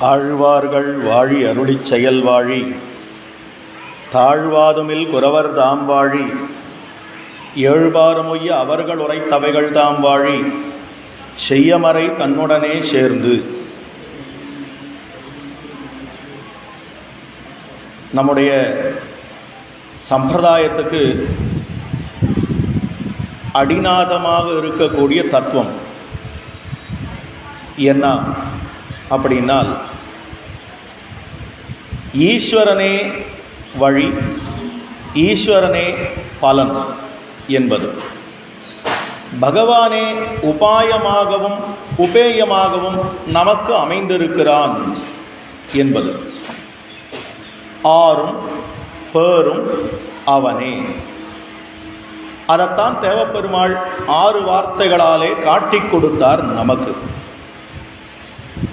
ஆழ்வார்கள் வாழி அருளிச் செயல் வாழி தாழ்வாதுமில் குறவர் தாம் வாழி. ஏழ்பாறுமொய்ய அவர்கள் உரைத்தவைகள் தாம் வாழி. செய்யமறை தன்னுடனே சேர்ந்து. நம்முடைய சம்பிரதாயத்துக்கு அடிநாதமாக இருக்கக்கூடிய தத்துவம். என்ன? அப்படின்னால் ஈஸ்வரனே வழி ஈஸ்வரனே பலன் என்பது. பகவானே உபாயமாகவும் உபேயமாகவும் நமக்கு அமைந்திருக்கிறான் என்பது. ஆறும் பேரும் அவனே. அதைத்தான் தேவப்பெருமாள் ஆறு வார்த்தைகளாலே காட்டிக் கொடுத்தார் நமக்கு.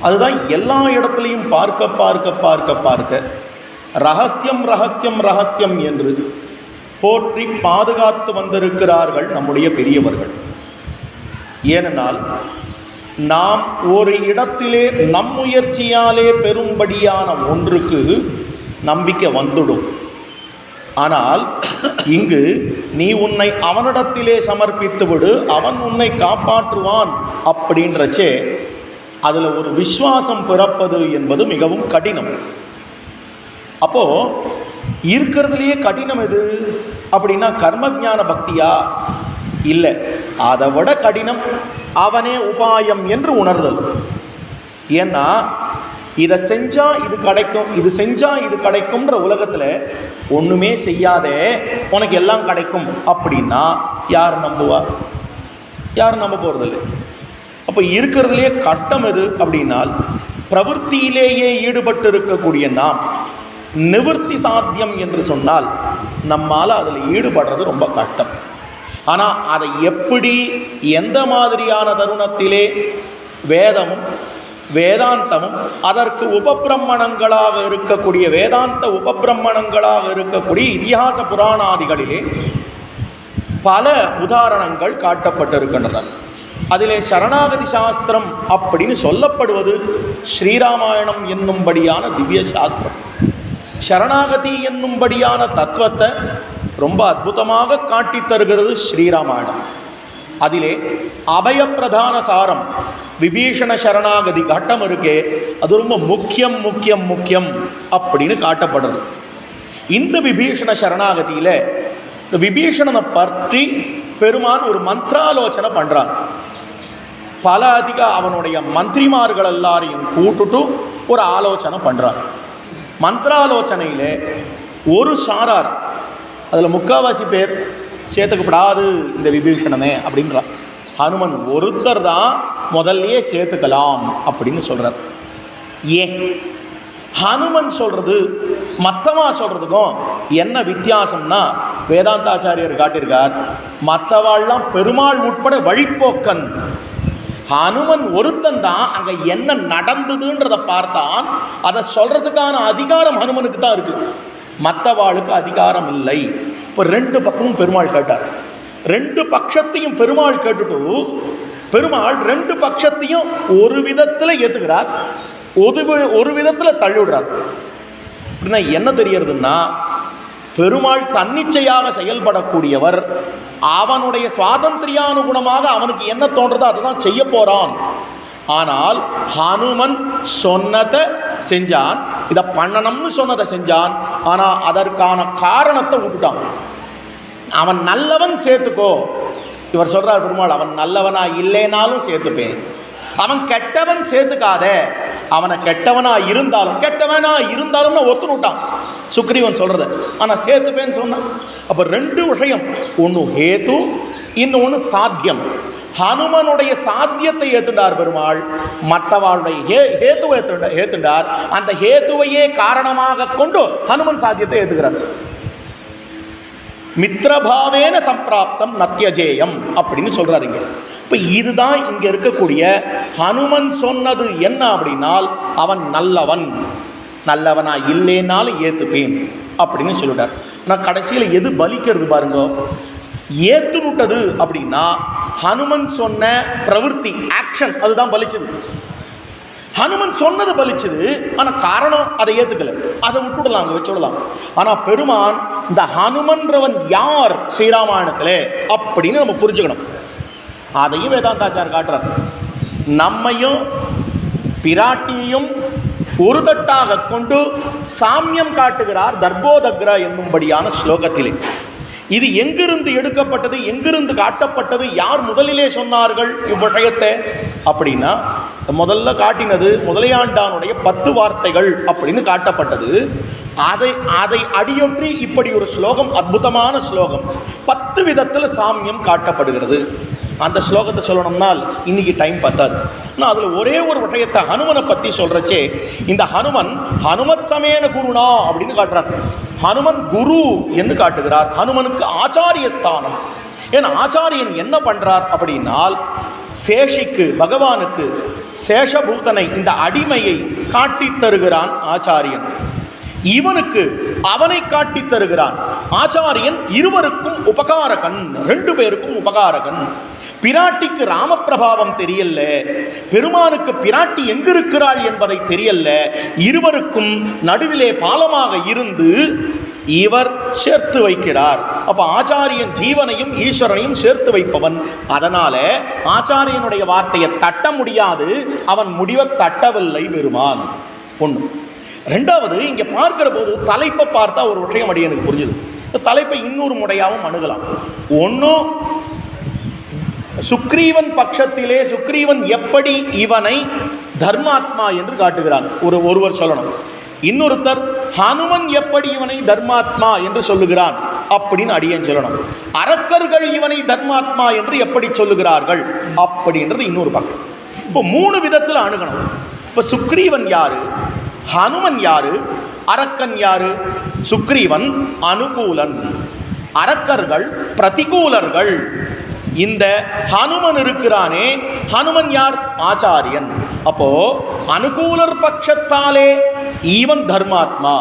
அதுதான் எல்லா இடத்துலையும் பார்க்க பார்க்க பார்க்க பார்க்க ரகசியம் ரகசியம் ரகசியம் என்று போற்றி பாதுகாத்து வந்திருக்கிறார்கள் நம்முடைய பெரியவர்கள். ஏனென்றால் நாம் ஒரு இடத்திலே நம் முயற்சியாலே பெறும்படியான ஒன்றுக்கு நம்பிக்கை வந்துடும். ஆனால் இங்கு நீ உன்னை அவனிடத்திலே சமர்ப்பித்து விடு அவன் உன்னை காப்பாற்றுவான் அப்படின்றச்சே அதில் ஒரு விஸ்வாசம் பிறப்பது என்பது மிகவும் கடினம். அப்போ இருக்கிறதுலையே கடினம் எது? அப்படின்னா கர்மஜான பக்தியா? இல்லை. அதை விட கடினம் அவனே உபாயம் என்று உணர்தல். ஏன்னா இதை செஞ்சால் இது கிடைக்கும் இது செஞ்சால் இது கிடைக்கும்ன்ற உலகத்தில் ஒன்றுமே செய்யாதே உனக்கு எல்லாம் கிடைக்கும் அப்படின்னா யார் நம்புவா? யார் நம்ப போகிறதில்லை அப்போ இருக்கிறதுலே கட்டம் எது அப்படின்னால் பிரவൃத்தியிலேயே ஈடுபட்டு இருக்கக்கூடிய நாம் நிவர்த்தி சாத்தியம் என்று சொன்னால் நம்மால் அதில் ஈடுபடுறது ரொம்ப கஷ்டம் ஆனால் அதை எப்படி எந்த மாதிரியான தருணத்திலே வேதமும் வேதாந்தமும் அதற்கு உபபிரம்மணங்களாக இருக்கக்கூடிய வேதாந்த உபபிரம்மணங்களாக இருக்கக்கூடிய இதிகாச புராணாதிகளிலே பல உதாரணங்கள் காட்டப்பட்டிருக்கின்றன. அதிலே சரணாகதி சாஸ்திரம் அப்படின்னு சொல்லப்படுவது ஸ்ரீராமாயணம் என்னும்படியான திவ்ய சாஸ்திரம். சரணாகதி என்னும்படியான தத்துவத்தை ரொம்ப அற்புதமாக காட்டித் தருகிறது ஸ்ரீராமாயணம். அதிலே அபயப்பிரதான சாரம் விபீஷண சரணாகதி கட்டம் இருக்கே அது ரொம்ப முக்கியம் முக்கியம் முக்கியம் அப்படின்னு காட்டப்படுறது இந்த விபீஷண சரணாகதியில் இந்த விபீஷணனை பற்றி பெருமான் ஒரு மந்திராலோசனை பண்ணுறான் பல அதிக அவனுடைய மந்திரிமார்கள் எல்லாரையும் கூட்டுட்டு ஒரு ஆலோசனை பண்ணுறான் மந்திராலோசனையில் ஒரு சாரார் அதில் முக்காவாசி பேர் சேர்த்துக்கப்படாது இந்த விபீஷணனே அப்படின்றான் ஹனுமன் ஒருத்தர் தான் முதல்லையே சேர்த்துக்கலாம் அப்படின்னு சொல்கிறார் ஏன்? ஹனுமன் சொல்கிறது மற்றவா சொல்கிறதுக்கும் என்ன வித்தியாசம்னா வேதாந்தாச்சாரியர் காட்டியிருக்கார் மற்றவாள்லாம் பெருமாள் உட்பட வழிப்போக்கன். ஹனுமன் ஒருத்தன் தான் அங்கே என்ன நடந்ததுன்றதை பார்த்தான். அதை சொல்கிறதுக்கான அதிகாரம் ஹனுமனுக்கு தான் இருக்குது மற்றவாளுக்கு அதிகாரம் இல்லை. இப்போ ரெண்டு பக்கமும் பெருமாள் கேட்டார். ரெண்டு பட்சத்தையும் பெருமாள் கேட்டுட்டு பெருமாள் ரெண்டு பட்சத்தையும் ஒரு விதத்தில் ஏற்றுக்கிறார் ஒரு வி- ஒரு விதத்தில் தள்ளிவிடுறார். அப்படின்னா என்ன தெரியறதுன்னா பெருமாள் தன்னிச்சையாக செயல்படக்கூடியவர் அவனுடைய சுவாதந்திரியானுகுணமாக அவனுக்கு என்ன தோன்றதோ அதை தான் செய்ய போகிறான் ஆனால் ஹனுமன் சொன்னதை செஞ்சான் இதை பண்ணணும்னு சொன்னதை செஞ்சான் ஆனால் அதற்கான காரணத்தை விட்டுட்டான். அவன் நல்லவன் சேர்த்துக்கோ. இவர் சொல்கிறார் பெருமாள் அவன் நல்லவனா இல்லைனாலும் சேர்த்துப்பேன். அவன் கெட்டவன் சேர்த்துக்காத. அவனை கெட்டவனா இருந்தாலும் கெட்டவனா இருந்தாலும் நான் ஒத்துனுட்டான் சுக்ரீவன் சொல்கிறத ஆனால் சேர்த்துப்பேன்னு சொன்னான் அப்போ ரெண்டு விஷயம். ஒன்று ஹேத்து இன்னொன்று சாத்தியம். ஹனுமனுடைய சாத்தியத்தை ஏத்துண்டார் பெருமாள். மற்றவாளுடைய ஹே ஹேத்துவை ஏத்துண்ட ஏத்துண்டார். அந்த ஹேத்துவையே காரணமாக கொண்டு ஹனுமன் சாத்தியத்தை ஏத்துக்கிறார் மித்ரபாவேன சம்பிராப்தம் நத்தியஜேயம் அப்படின்னு சொல்றாரு இப்போ இதுதான் இங்கே இருக்கக்கூடிய ஹனுமன் சொன்னது என்ன அப்படின்னால் அவன் நல்லவன். நல்லவனா இல்லைனாலும் ஏற்றுப்பேன் அப்படின்னு சொல்லிட்டார். ஆனால் கடைசியில் எது பலிக்கிறது பாருங்க. ஏற்று விட்டது அப்படின்னா ஹனுமன் சொன்ன பிரவൃத்தி ஆக்ஷன் அதுதான் பலிச்சது. ஹனுமன் சொன்னது பலிச்சது ஆனால் காரணம் அதை ஏற்றுக்கல அதை விட்டுடலாம் அங்க வச்சுடலாம் ஆனால் பெருமான் இந்த ஹனுமன்றவன் யார் ஸ்ரீராமாயணத்தில் அப்படின்னு நம்ம புரிஞ்சுக்கணும். அதையும் வேதாந்தாச்சார் காட்டுறார். நம்மையும் பிராட்டியையும் ஒரு தட்டாக கொண்டு சாமியம் காட்டுகிறார் தர்போதக்ரா என்னும்படியான ஸ்லோகத்திலே. இது எங்கிருந்து எடுக்கப்பட்டது எங்கிருந்து காட்டப்பட்டது யார் முதலிலே சொன்னார்கள் இவ்விஷயத்தை அப்படின்னா முதல்ல காட்டினது முதலையாண்டானுடைய பத்து வார்த்தைகள் அப்படின்னு காட்டப்பட்டது. அதை அதை அடியொற்றி இப்படி ஒரு ஸ்லோகம் அற்புதமான ஸ்லோகம் பத்து விதத்தில் சாமியம் காட்டப்படுகிறது. அந்த ஸ்லோகத்தை சொல்லணும்னால் இன்னைக்கு டைம் பத்தாது. நான் அதில் ஒரே ஒரு விஷயத்தை ஹனுமனை பற்றி சொல்கிறச்சே இந்த ஹனுமன் ஹனுமத் சமேன குருனா அப்படின்னு காட்டுறார். ஹனுமன் குரு என்று காட்டுகிறார். ஹனுமனுக்கு ஆச்சாரிய ஸ்தானம். ஏன்னா ஆச்சாரியன் என்ன பண்ணுறார் அப்படின்னால் சேஷிக்கு பகவானுக்கு சேஷபூதனை இந்த அடிமையை காட்டித் தருகிறான் ஆச்சாரியன். இவனுக்கு அவனை காட்டித் தருகிறான். ஆச்சாரியன் இருவருக்கும் உபகாரகன் ரெண்டு பேருக்கும் உபகாரகன். பிராட்டிக்கு ராமப்பிரபாவம் தெரியல பெருமானுக்கு பிராட்டி எங்கிருக்கிறாள் என்பதை தெரியல இருவருக்கும் நடுவிலே பாலமாக இருந்து இவர் சேர்த்து வைக்கிறார். அப்ப ஆச்சாரியன் ஜீவனையும் ஈஸ்வரனையும் சேர்த்து வைப்பவன். அதனால ஆச்சாரியனுடைய வார்த்தையை தட்ட முடியாது. அவன் முடிவை தட்டவில்லை பெருமான். ஒன்று ரெண்டாவது இங்கே பார்க்கிற போது தலைப்பை பார்த்தா ஒரு விஷயம் அடி எனக்கு புரிஞ்சுது. தலைப்பை இன்னொரு முறையாகவும் அணுகலாம். ஒன்றும் சுக்ரீவன் பட்சத்திலே சுக்ரீவன் எப்படி இவனை தர்மாத்மா என்று காட்டுகிறான். ஒரு ஒருவர் சொல்லணும். இன்னொருத்தர் ஹனுமன் எப்படி இவனை தர்மாத்மா என்று சொல்லுகிறான்? அப்படின்னு அடியேன் சொல்லணும். அரக்கர்கள் இவனை தர்மாத்மா என்று எப்படி சொல்லுகிறார்கள்? அப்படின்றது இன்னொரு பக்கம். இப்போ மூணு விதத்தில் அணுகணும். இப்போ சுக்ரீவன் யாரு? ஹனுமன் யாரு? அரக்கன் யாரு? சுக்ரீவன் அனுகூலன். அரக்கர்கள் பிரதிகூலர்கள். இந்த ஹனுமன் இருக்கிறானே ஹனுமன் யார்? ஆச்சாரியன். அப்போ அனுகூலர் பட்சத்தாலே ஈவன் தர்மாத்மா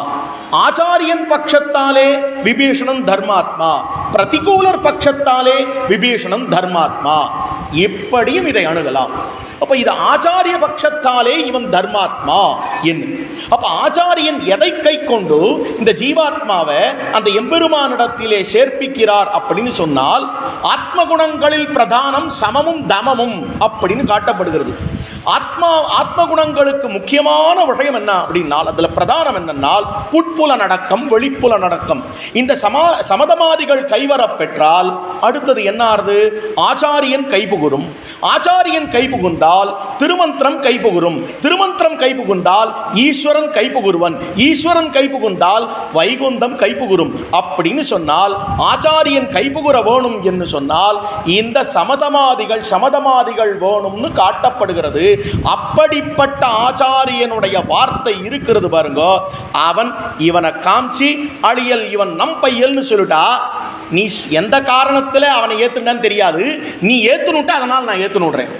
ஆச்சாரியன் பட்சத்தாலே விபீஷணன் தர்மாத்மா பிரதிகூலர் பட்சத்தாலே விபீஷணன் தர்மாத்மா. இப்படியும் இதை அணுகலாம். அப்ப இது ஆச்சாரிய பட்சத்தாலே இவன் தர்மாத்மா என்று. அப்ப ஆச்சாரியன் எதை கை கொண்டு இந்த ஜீவாத்மாவை அந்த எம்பெருமானிடத்திலே சேர்ப்பிக்கிறார் அப்படின்னு சொன்னால் ஆத்ம குணங்களில் பிரதானம் சமமும் தமமும் அப்படின்னு காட்டப்படுகிறது. ஆத்மா ஆத்ம குணங்களுக்கு முக்கியமான விஷயம் என்ன அப்படின்னால் அதில் பிரதானம் என்னென்னால் உட்புல நடக்கம் வெளிப்புல நடக்கம். இந்த சமா சமதமாதிகள் கைவரப் பெற்றால் அடுத்தது என்ன ஆறுது? ஆச்சாரியன் கைபுகுரும் ஆச்சாரியன் கைபுகுந்தால் திருமந்திரம் கைபுகுரும் திருமந்திரம் கைபுகுந்தால் ஈஸ்வரன் கைபுகுருவன் ஈஸ்வரன் கைபுகுந்தால் வைகுந்தம் கைபுகுரும் அப்படின்னு சொன்னால் ஆச்சாரியன் கைபுகுற வேணும் என்று சொன்னால் இந்த சமதமாதிகள் சமதமாதிகள் வேணும்னு காட்டப்படுகிறது. அப்படிப்பட்ட ஆச்சாரியனுடைய வார்த்தை இருக்கிறது பாருங்க. அவன் இவனை காமிச்சு அழியல் இவன் நம் பையல்னு சொல்லிட்டா நீ எந்த காரணத்தில் அவனை ஏற்றுனான்னு தெரியாது. நீ ஏற்றுனுட்டு அதனால் நான் ஏற்றுனுடுறேன்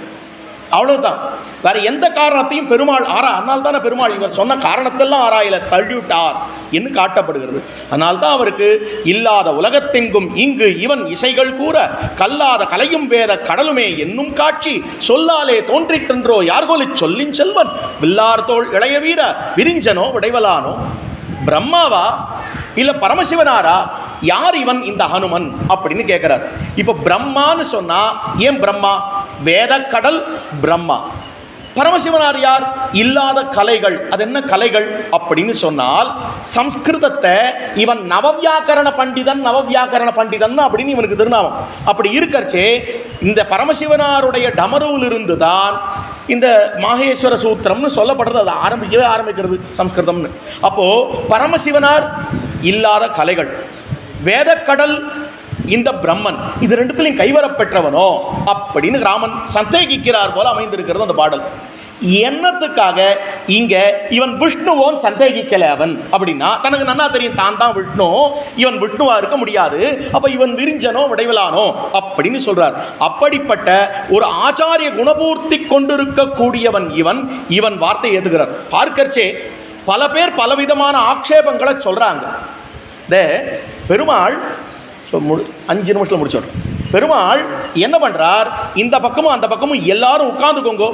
அவ்வளவுதான். வேற எந்த காரணத்தையும் பெருமாள் ஆரா அதனால தானே பெருமாள் இவர் சொன்ன காரணத்தெல்லாம் ஆராயில தள்ளிவிட்டார் என்று காட்டப்படுகிறது. அதனால்தான் அவருக்கு இல்லாத உலகத்தெங்கும் இங்கு இவன் இசைகள் கூற கல்லாத கலையும் வேத கடலுமே என்னும் காட்சி சொல்லாலே தோன்றிற்றென்றோ யார்கோலிச் சொல்லின் செல்வன் வில்லார்தோள் இளைய வீர விரிஞ்சனோ விடைவலானோ? பிரம்மாவா? இல்ல பரமசிவனாரா? யார் இவன் இந்த ஹனுமன்? அப்படின்னு கேட்கிறார். இப்போ பிரம்மான்னு சொன்னா ஏன் பிரம்மா? வேதக்கடல் பிரம்மா. பரமசிவனார் யார்? இல்லாத கலைகள். அது என்ன கலைகள்? அப்படின்னு சொன்னால் சம்ஸ்கிருதத்தை இவன் நவவியாக்கரண பண்டிதன் நவவியாக்கரண பண்டிதன் அப்படின்னு இவனுக்கு திருநாமம். அப்படி இருக்கறச்சே இந்த பரமசிவனாருடைய டமருவிலிருந்து தான் இந்த மாகேஸ்வர சூத்திரம்னு சொல்லப்படுறது. அது ஆரம்பிக்கவே ஆரம்பிக்கிறது சம்ஸ்கிருதம்னு. அப்போது பரமசிவனார் இல்லாத கலைகள். வேதக்கடல் இந்த பிரம்மன் இது ரெண்டுத்திலையும் கைவரப்பெற்றவனோ அப்படின்னு ராமன் சந்தேகிக்கிறார் போல அமைந்திருக்கிறது அந்த பாடல். என்னத்துக்காக இங்க இவன் விஷ்ணுவோன் சந்தேகிக்கல அவன்? அப்படின்னா தனக்கு நன்னா தெரியும் தான் தான் விஷ்ணு. இவன் விஷ்ணுவா இருக்க முடியாது. அப்ப இவன் விரிஞ்சனோ விடைவிலானோ? அப்படின்னு சொல்றார். அப்படிப்பட்ட ஒரு ஆச்சாரிய குணபூர்த்தி கொண்டிருக்கக்கூடியவன் இவன் இவன் வார்த்தை ஏத்துகிறார் பார்க்கச்சே பல பேர் பலவிதமான ஆக்ஷேபங்களை சொல்றாங்க. பெருமாள் ஸோ முடி அஞ்சு நிமிஷத்தில் முடிச்சோம் பெருமாள் என்ன பண்ணுறார் இந்த பக்கமும் அந்த பக்கமும் எல்லாரும் உட்காந்துக்கோங்க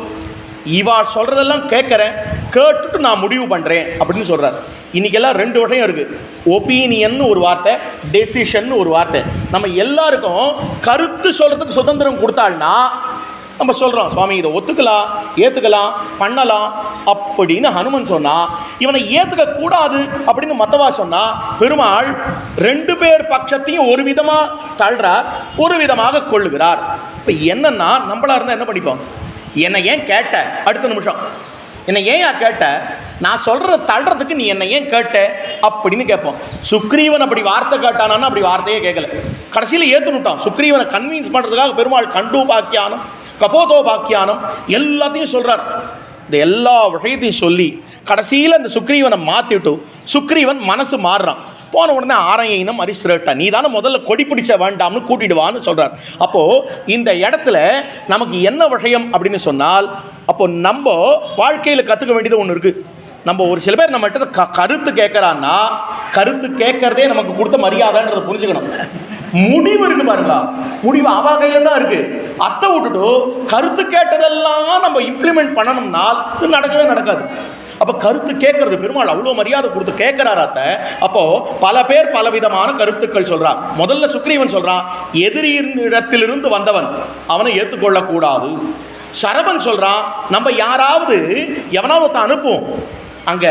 இவா சொல்கிறதெல்லாம் கேட்குறேன். கேட்டுட்டு நான் முடிவு பண்ணுறேன் அப்படின்னு சொல்கிறார் இன்றைக்கெல்லாம் ரெண்டு விஷயம் இருக்குது ஒப்பீனியன் ஒரு வார்த்தை டெசிஷன் ஒரு வார்த்தை. நம்ம எல்லாருக்கும் கருத்து சொல்கிறதுக்கு சுதந்திரம் கொடுத்தாள்னா நம்ம சொல்கிறோம் சுவாமி இதை ஒத்துக்கலாம் ஏற்றுக்கலாம் பண்ணலாம். அப்படின்னு ஹனுமன் சொன்னால் இவனை ஏற்றுக்க கூடாது அப்படின்னு மத்தவா சொன்னா பெருமாள் ரெண்டு பேர் பட்சத்தையும் ஒரு விதமாக தள்ளுறார் ஒரு விதமாக கொள்ளுகிறார். இப்போ என்னன்னா நம்மளா இருந்தால் என்ன பண்ணிப்போம் என்னை ஏன் கேட்ட? அடுத்த நிமிஷம். என்னை ஏன் கேட்ட? நான் சொல்கிறத தள்ளுறதுக்கு நீ என்னை ஏன் கேட்ட? அப்படின்னு கேட்போம். சுக்ரீவன் அப்படி வார்த்தை கேட்டானான்னு அப்படி வார்த்தையே கேட்கல. கடைசியில் ஏற்றுனுட்டான் சுக்ரீவனை கன்வின்ஸ் பண்ணுறதுக்காக பெருமாள் கண்டு கபோதோ பாக்கியானம் எல்லாத்தையும் சொல்கிறார் இந்த எல்லா விஷயத்தையும் சொல்லி கடைசியில் இந்த சுக்ரீவனை மாற்றிட்டு சுக்ரீவன் மனசு மாறுறான். போன உடனே ஆரையினம் அரிசிரட்டா நீ தானே முதல்ல கொடி பிடிச்ச வேண்டாம்னு கூட்டிடுவான்னு சொல்கிறார் அப்போது இந்த இடத்துல நமக்கு என்ன விஷயம் அப்படின்னு சொன்னால் அப்போ நம்ம வாழ்க்கையில் கற்றுக்க வேண்டியது ஒன்று இருக்குது நம்ம ஒரு சில பேர் நம்மகிட்ட க கருத்து கேட்குறான்னா கருத்து கேட்கறதே நமக்கு கொடுத்த மரியாதைன்றதை புரிஞ்சுக்கணும். முடிவு இருக்கு பாருங்களா. முடிவு அவ கையில தான் இருக்கு. அத்தை விட்டுட்டு கருத்து கேட்டதெல்லாம் நம்ம இம்ப்ளிமெண்ட் பண்ணணும்னா இது நடக்கவே நடக்காது. அப்போ கருத்து கேட்கறது பெருமாள் அவ்வளோ மரியாதை கொடுத்து கேட்கிறாராத்த அத்தை. அப்போ பல பேர் பல விதமான கருத்துக்கள் சொல்றான். முதல்ல சுக்ரீவன் சொல்றான் எதிரி இடத்திலிருந்து வந்தவன் அவனை ஏற்றுக்கொள்ளக்கூடாது சரபன் சொல்றான் நம்ம யாராவது எவனாவது அனுப்புவோம். அங்க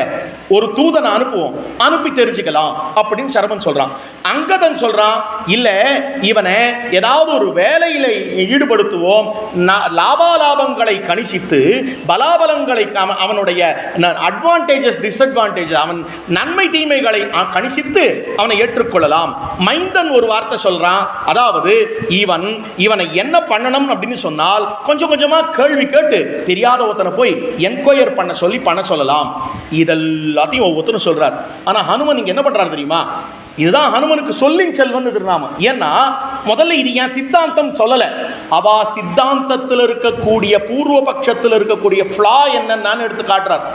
ஒரு தூதனை அனுப்புவோம். அனுப்பி தெரிஞ்சுக்கலாம் அப்படின்னு சரபன் சொல்றான். அங்கதன் சொல்றான் இல்ல இவனை ஏதாவது ஒரு வேலையில ஈடுபடுத்துவோம். ந- லாபாலாபங்களை கணிசித்து பலாபலங்களை அவனுடைய அட்வான்டேஜஸ் டிஸ்அட்வான்டேஜ் அவன் நன்மை தீமைகளை கணிசித்து அவனை ஏற்றுக்கொள்ளலாம். மைந்தன் ஒரு வார்த்தை சொல்றான். அதாவது இவன் இவனை என்ன பண்ணணும்? அப்படின்னு சொன்னால் கொஞ்சம் கொஞ்சமா கேள்வி கேட்டு தெரியாத ஒருத்தனை போய் என்கொயர் பண்ண சொல்லி பண்ண சொல்லலாம். இதெல்லாம் எல்லாத்தையும் ஒவ்வொருத்தரும் சொல்கிறார் ஆனால் ஹனுமன் இங்கே என்ன பண்ணுறாரு தெரியுமா? இதுதான் ஹனுமனுக்கு சொல்லின் செல்வன் திருநாமம் ஏன்னா முதல்ல இது ஏன் சித்தாந்தம் சொல்லலை? அவா சித்தாந்தத்தில் இருக்கக்கூடிய பூர்வ பட்சத்தில் இருக்கக்கூடிய ஃப்ளா என்னன்னு எடுத்து காட்டுறார்.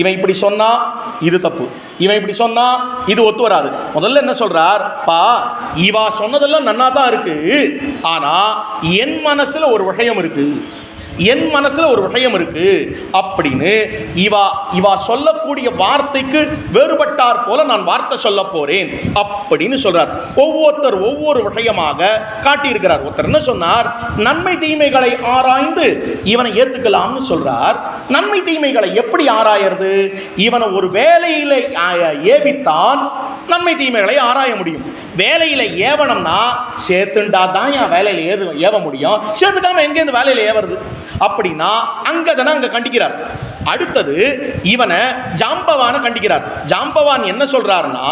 இவன் இப்படி சொன்னா இது தப்பு. இவன் இப்படி சொன்னா இது ஒத்து வராது. முதல்ல என்ன சொல்றார்? பா இவா சொன்னதெல்லாம் நன்னா தான் இருக்கு. ஆனா என் மனசுல ஒரு விஷயம் இருக்கு. என் மனசில் ஒரு விஷயம் இருக்கு. அப்படின்னு இவா இவா சொல்லக்கூடிய வார்த்தைக்கு வேறுபட்டார் போல நான் வார்த்தை சொல்ல போறேன் அப்படின்னு சொல்றார். ஒவ்வொருத்தர் ஒவ்வொரு விஷயமாக காட்டியிருக்கிறார். ஒருத்தர் என்ன சொன்னார்? நன்மை தீமைகளை ஆராய்ந்து இவனை ஏத்துக்கலாம்னு சொல்றார். நன்மை தீமைகளை எப்படி ஆராயறது? இவனை ஒரு வேலையில ஏவித்தான் நன்மை தீமைகளை ஆராய முடியும். வேலையில ஏவனம்னா சேர்த்துண்டா தான் என் வேலையில ஏவ முடியும். சேர்த்துக்காம எங்கேருந்து வேலையில ஏவறது? அப்படின்னா அங்கதனை அங்க கண்டிக்கிறார். அடுத்தது இவனை ஜாம்பவான கண்டிக்கிறார். ஜாம்பவான் என்ன சொல்றாருன்னா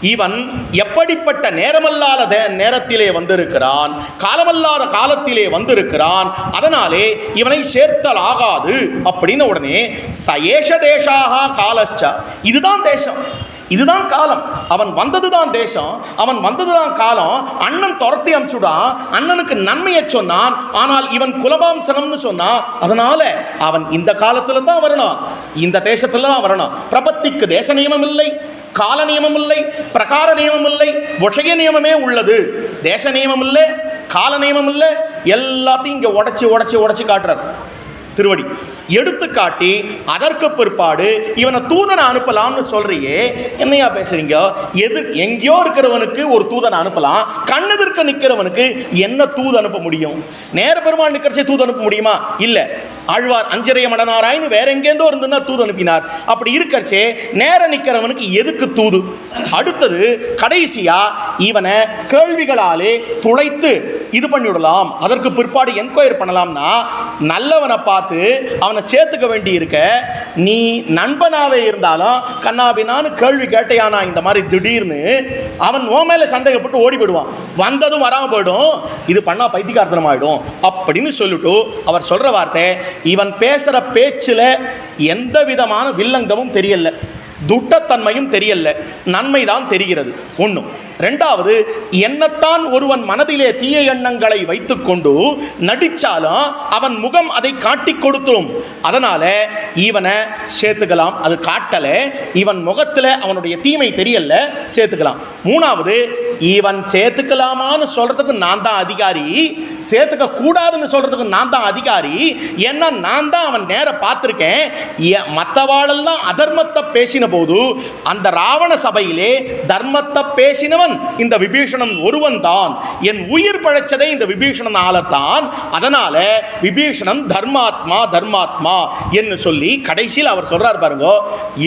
இவன் எப்படிப்பட்ட நேரமல்லாத நேரத்திலே வந்திருக்கிறான் காலமல்லாத காலத்திலே வந்திருக்கிறான் அதனாலே இவனை சேர்த்தல் ஆகாது அப்படின்னு உடனே சயேஷ தேசாகா காலச்ச இதுதான் தேசம். இதுதான் காலம். அவன் வந்ததுதான் தேசம். அவன் வந்ததுதான் காலம். அண்ணன் துரத்தி அமிச்சுடான் அண்ணனுக்கு நன்மையை சொன்னான். ஆனால் இவன் குலபாம்சனம்னு சொன்னான். அதனால அவன் இந்த காலத்துல தான் வரணும். இந்த தேசத்துல தான் வரணும். பிரபத்திக்கு தேச நியமம் இல்லை கால நியமம் இல்லை பிரகார நியமம் இல்லை விஷய நியமமே உள்ளது. தேச நியமம் இல்லை கால நியமம் இல்லை. எல்லாத்தையும் இங்க உடச்சி உடச்சி உடச்சி காட்டுறார். திருவடி. எடுத்து காட்டி அதற்கு பிற்பாடு இவனை தூதனை அனுப்பலாம்னு சொல்றியே என்னையா பேசுறீங்க? எது எங்கேயோ இருக்கிறவனுக்கு ஒரு தூதனை அனுப்பலாம் கண்ணெதிர்க்க நிற்கிறவனுக்கு என்ன தூது அனுப்ப முடியும்? நேர பெருமாள் நிற்கிறச்சே தூது அனுப்ப முடியுமா? இல்லை. ஆழ்வார் அஞ்சரைய மடனாராயின்னு வேற எங்கேருந்தோ இருந்துன்னா தூது அனுப்பினார். அப்படி இருக்கிறச்சே நேர நிற்கிறவனுக்கு எதுக்கு தூது? அடுத்தது கடைசியா இவனை கேள்விகளாலே துளைத்து இது பண்ணிவிடலாம் அதற்கு பிற்பாடு என்கொயர் பண்ணலாம்னா நல்லவனை பார்த்து அவனை சேர்த்துக்க வேண்டி இருக்க நீ நண்பனாவே இருந்தாலும் கண்ணாபினான்னு கேள்வி கேட்டையானா இந்த மாதிரி திடீர்னு? அவன் ஓ மேல சந்தேகப்பட்டு ஓடி போயிடுவான் வந்ததும் வராம போயிடும். இது பண்ணா பைத்தியக்காரத்தனம் ஆயிடும் அப்படின்னு சொல்லிட்டு அவர் சொல்ற வார்த்தை இவன் பேசுற பேச்சுல எந்த விதமான வில்லங்கமும் தெரியல. துட்டத்தன்மையும் தெரியல. நன்மைதான் தெரிகிறது. ஒன்றும் ரெண்டாவது என்னத்தான் ஒருவன் மனதிலே தீய எண்ணங்களை வைத்துக்கொண்டு நடிச்சாலும் அவன் முகம் அதை காட்டி கொடுத்துரும் அதனால இவனை சேர்த்துக்கலாம். அது காட்டல. இவன் முகத்துல அவனுடைய தீமை தெரியல. சேர்த்துக்கலாம். மூணாவது இவன் சேர்த்துக்கலாமான்னு சொல்றதுக்கு நான் தான் அதிகாரி. சேர்த்துக்க கூடாதுன்னு சொல்றதுக்கு நான் தான் அதிகாரி. ஏன்னா நான் தான் அவன் நேர பார்த்துருக்கேன். மற்றவாளெல்லாம் அதர்மத்தை பேசின போது அந்த ராவண சபையிலே தர்மத்தை பேசினவன் இந்த விபீஷணன் ஒருவன் தான் என் உயிர் பழைச்சதை இந்த விபீஷணனால தான் அதனால விபீஷணன் தர்மாத்மா தர்மாத்மா என்று சொல்லி கடைசியில் அவர் சொல்றார் பாருங்க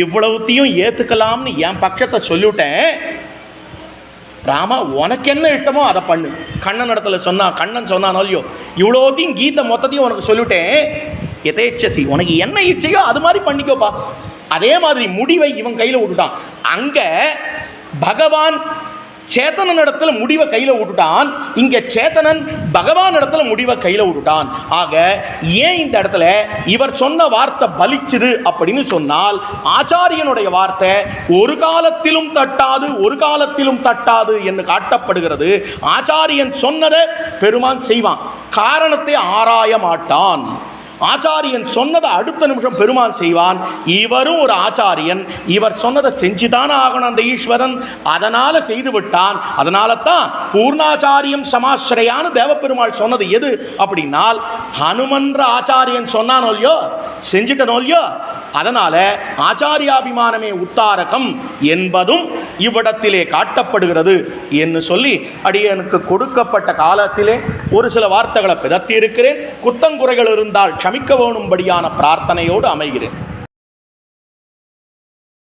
இவ்வளவுத்தையும் ஏத்துக்கலாம்னு என் பட்சத்தை சொல்லிவிட்டேன். ராமா உனக்கு என்ன இஷ்டமோ அதை பண்ணு. கண்ணன் இடத்துல சொன்னா கண்ணன் சொன்னானோ இல்லையோ இவ்வளோத்தையும் கீதை மொத்தத்தையும் உனக்கு சொல்லிவிட்டேன். எதேச்சசி உனக்கு என்ன இச்சையோ அது மாதிரி பண்ணிக்கோப்பா. அதே மாதிரி முடிவை இவன் கையில் விட்டுட்டான். அங்கே பகவான் சேத்தனன் இடத்துல முடிவை கையில் விட்டுட்டான். இங்கே சேத்தனன் பகவான் இடத்துல முடிவை கையில் விட்டுட்டான். ஆக ஏன் இந்த இடத்துல இவர் சொன்ன வார்த்தை பலிச்சுது அப்படின்னு சொன்னால் ஆச்சாரியனுடைய வார்த்தை ஒரு காலத்திலும் தட்டாது ஒரு காலத்திலும் தட்டாது என்று காட்டப்படுகிறது. ஆச்சாரியன் சொன்னதை பெருமான் செய்வான். காரணத்தை ஆராய மாட்டான். ஆச்சாரியன் சொன்னதை அடுத்த நிமிஷம் பெருமாள் செய்வான். இவரும் ஒரு ஆச்சாரியன். இவர் சொன்னதை செஞ்சுதானே ஆகணும் அந்த ஈஸ்வரன். அதனால செய்து விட்டான். அதனால தான் பூர்ணாச்சாரியம் சமாஸ்ரயான்னு தேவப்பெருமாள் சொன்னது எது அப்படின்னால் ஹனுமன்ற ஆச்சாரியன் சொன்னானோ இல்லையோ செஞ்சுட்டனோ இல்லையோ அதனால ஆச்சாரியாபிமானமே உத்தாரகம் என்பதும் இவ்விடத்திலே காட்டப்படுகிறது என்று சொல்லி அடியனுக்கு கொடுக்கப்பட்ட காலத்திலே ஒரு சில வார்த்தைகளை பிதத்தி இருக்கிறேன் குத்தங்குறைகள் இருந்தால் க்ஷமிக்க வேணும்படியான பிரார்த்தனையோடு அமைகிறேன்.